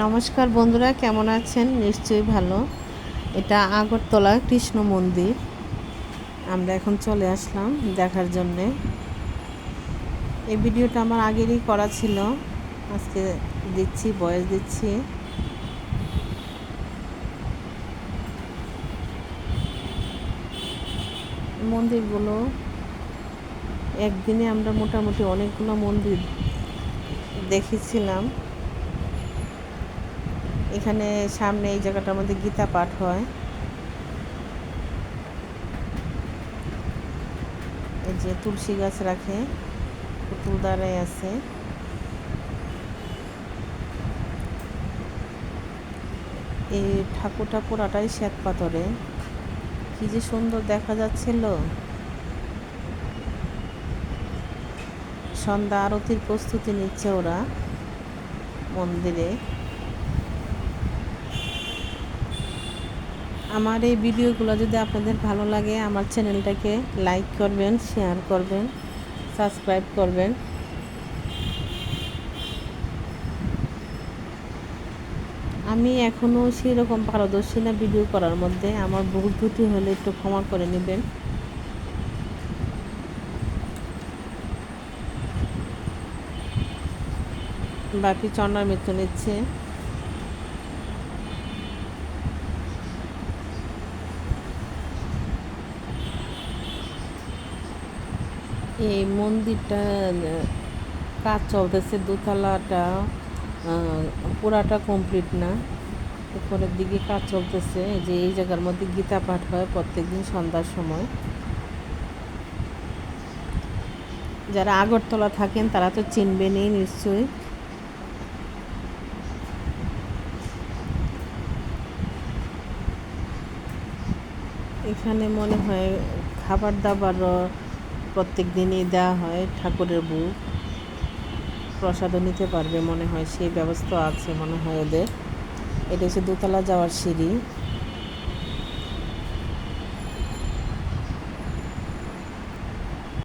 নমস্কার বন্ধুরা, কেমন আছেন? নিশ্চয়ই ভালো। এটা আগরতলা কৃষ্ণ মন্দির। আমরা এখন চলে আসলাম দেখার জন্যে। এই ভিডিওটা আমার আগেরই করা ছিল। আজকে দিচ্ছি, বয়স দিচ্ছি। মন্দিরগুলো, একদিনে আমরা মোটামুটি অনেকগুলো মন্দির দেখেছিলাম। এখানে সামনে এই জায়গাটার মধ্যে গীতা পাঠ হয়। এই যে তুলসী গাছ রাখে, পুতুল দাঁড়ায় আছে। এই ঠাকুরটা পুরাটাই শ্বেত পাথরে। কি যে সুন্দর দেখা যাচ্ছিল। সন্ধ্যা আরতির প্রস্তুতি নিচ্ছে ওরা মন্দিরে। আমার এই ভিডিওগুলো যদি আপনাদের ভালো লাগে, আমার চ্যানেলটাকে লাইক করবেন শেয়ার করবেন সাবস্ক্রাইব করবেন। আমি এখনও সেরকম পারদর্শী না ভিডিও করার মধ্যে, আমার ভুল ত্রুটি হলে একটু ক্ষমা করে নেবেন। বাপি চন্নার মৃত্যু নিচ্ছে। এই মন্দিরটা, কাজ চলতেছে, দোতলাটা পুরাটা কমপ্লিট না। উপরের দিকে কাজ চলতেছে যে এই জায়গার মধ্যে গীতা পাঠ হয় প্রত্যেক দিন সন্ধ্যার সময়। যারা আগরতলা থাকেন, তারা তো চিনবেনই নিশ্চয়ই। এখানে মনে হয় খাবার দাবারও প্রত্যেক দিনই দেওয়া হয় ঠাকুরের বুক। প্রসাদও নিতে পারবে মনে হয়, সেই ব্যবস্থা আছে মনে হয় ওদের। এটা হচ্ছে দোতলা যাওয়ার সিঁড়ি।